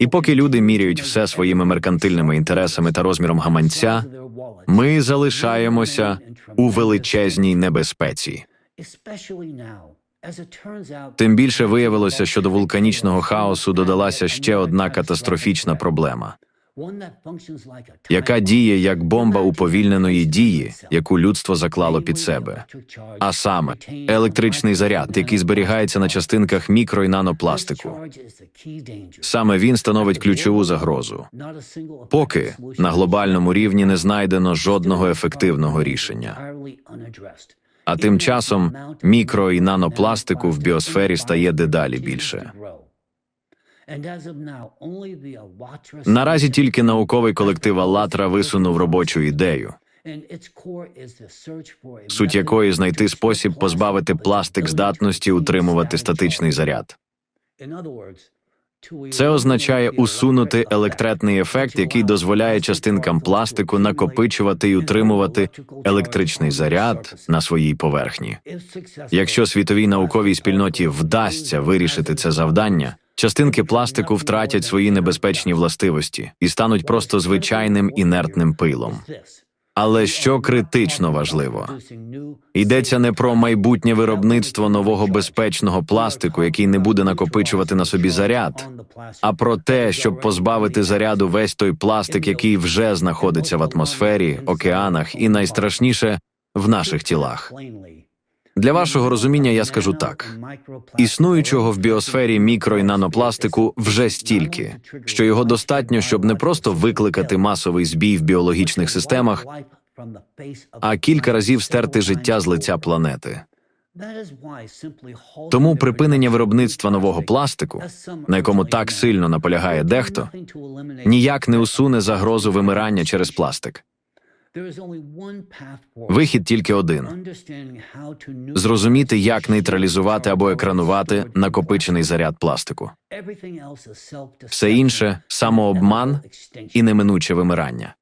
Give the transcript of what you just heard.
І поки люди міряють все своїми меркантильними інтересами та розміром гаманця, ми залишаємося у величезній небезпеці. Тим більше виявилося, що до вулканічного хаосу додалася ще одна катастрофічна проблема, яка діє як бомба уповільненої дії, яку людство заклало під себе. А саме електричний заряд, який зберігається на частинках мікро і нанопластику. Саме він становить ключову загрозу. Поки на глобальному рівні не знайдено жодного ефективного рішення. А тим часом мікро і нанопластику в біосфері стає дедалі більше. Наразі тільки науковий колектив «АЛЛАТРА» висунув робочу ідею, суть якої знайти спосіб позбавити пластик здатності утримувати статичний заряд. Це означає усунути електретний ефект, який дозволяє частинкам пластику накопичувати і утримувати електричний заряд на своїй поверхні. Якщо світовій науковій спільноті вдасться вирішити це завдання, частинки пластику втратять свої небезпечні властивості і стануть просто звичайним інертним пилом. Але що критично важливо, йдеться не про майбутнє виробництво нового безпечного пластику, який не буде накопичувати на собі заряд, а про те, щоб позбавити заряду весь той пластик, який вже знаходиться в атмосфері, океанах і найстрашніше в наших тілах. Для вашого розуміння я скажу так: існуючого в біосфері мікро і нанопластику вже стільки, що його достатньо, щоб не просто викликати масовий збій в біологічних системах, а кілька разів стерти життя з лиця планети. Тому припинення виробництва нового пластику, на якому так сильно наполягає дехто, ніяк не усуне загрозу вимирання через пластик. Вихід тільки один зрозуміти, як нейтралізувати або екранувати накопичений заряд пластику. Все інше самообман і неминуче вимирання.